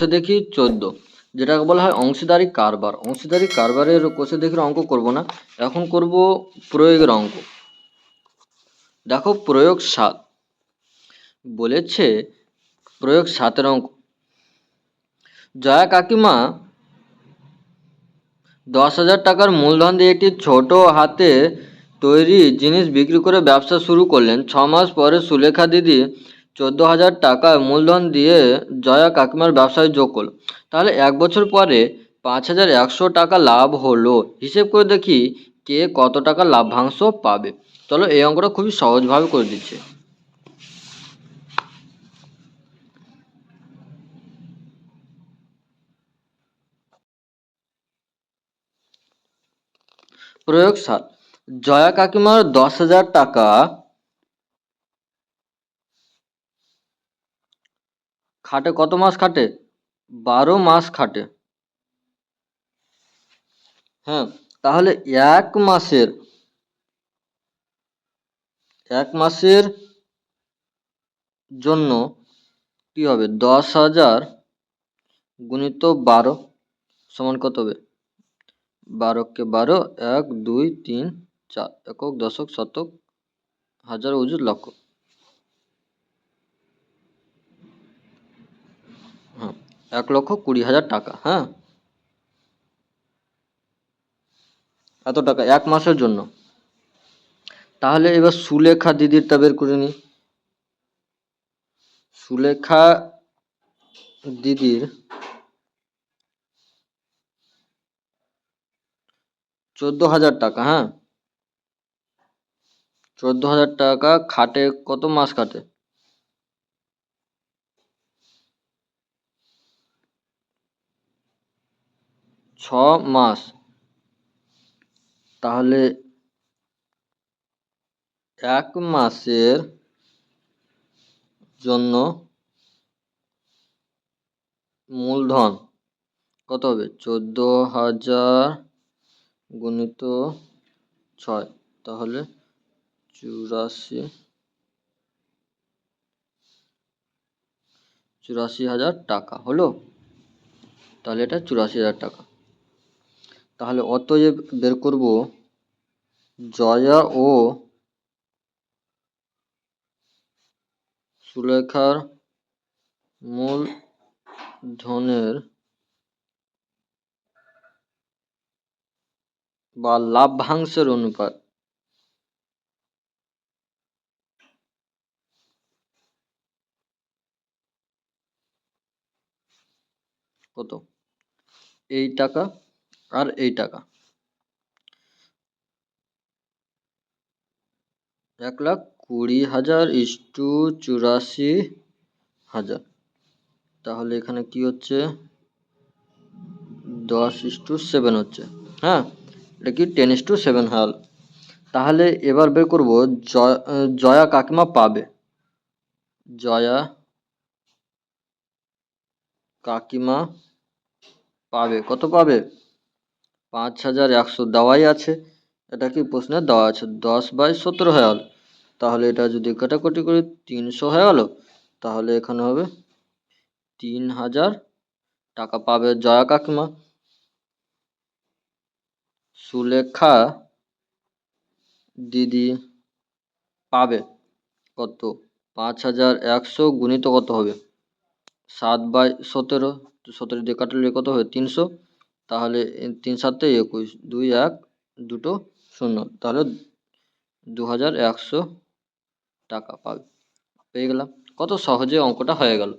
কোষে দেখি চোদ্দ, যেটাকে বলা হয় অংশীদারি কারবার। অংশীদারি কারবারের কোষে দেখি অঙ্ক করব না, এখন করব প্রয়োগের অঙ্ক। দেখো প্রয়োগ সাত, বলেছে প্রয়োগ সাতের অঙ্ক। জয়া কাকিমা দশ হাজার টাকার মূলধন দিয়ে একটি ছোট হাতে তৈরি জিনিস বিক্রি করে ব্যবসা শুরু করলেন। ছ মাস পরে সুলেখা দিদি চোদ্দ হাজার টাকা মূলধন দিয়ে জয়া কাকিমার ব্যবসায় যোগ করল। তাহলে এক বছর পরে পাঁচ হাজার একশো টাকা লাভ হলো। হিসেব করে দেখি কে কত টাকা লাভ্যাংশ পাবে। চলো এই অঙ্কটা খুবই সহজভাবে করে দিচ্ছে। প্রয়োগ সাত জয়া কাকিমার দশ হাজার টাকা খাটে কত মাস খাটে? বারো মাস খাটে। হ্যাঁ তাহলে এক মাসের এক মাসের জন্য কি হবে? দশ হাজার গুণিত বারো সমান কত হবে? বারোকে বারো, এক, দুই, তিন, চার, একক, দশক, শতক, হাজার অযুত লক্ষ হ্যাঁ এক লক্ষ কুড়ি হাজার টাকা হ্যাঁ? এত টাকা এক মাসের জন্য। তাহলে এবার সুলেখা দিদিরটা বের করে নি। সুলেখা দিদির চোদ্দ হাজার টাকা হ্যাঁ? চোদ্দ হাজার টাকা খাটে, কত মাস খাটে? ছ মাস। তাহলে এক মাসের জন্য মূলধন কত হবে? চোদ্দ হাজার গুণিত ছয়। তাহলে চুরাশি চুরাশি হাজার টাকা হলো। তাহলে এটা চুরাশি হাজার টাকা। তাহলে অতএব বের করব জয়া ও সুলেখার মূল ধনের বা লাভ্যাংশের অনুপাত। কত? এই টাকা আর এই টাকা। এক লাখ কুড়ি হাজার ইস্টু চুরাশি হাজার। তাহলে এখানে কি হচ্ছে? দশ ইস্টু সেভেন হচ্ছে। হ্যাঁ এটা কি টেন ইস্টু সেভেন হাল? তাহলে এবার বের করব, জয়- কাকিমা পাবে। জয়া কাকিমা পাবে। কত পাবে? পাঁচ হাজার একশো দেওয়াই আছে। এটা কি প্রশ্নে দেওয়া আছে? দশ বাই সতেরো হয়ে গেল। তাহলে এটা যদি কাটাকুটি করি, তিনশো হয়ে গেল। তাহলে এখানে হবে তিন হাজার টাকা পাবে জয়া কাকিমা। সুলেখা দিদি পাবে কত? পাঁচ হাজার একশো গুণিত কত হবে? সাত বাই সতেরো। সতেরো দিয়ে কাটলে কত হবে? তিনশো। তাহলে তিন সাতে একুশ, দুই এক, দুটো শূন্য। তাহলে দু হাজার একশো টাকা পাবে। পেয়ে গেলাম। কত সহজে অঙ্কটা হয়ে গেল।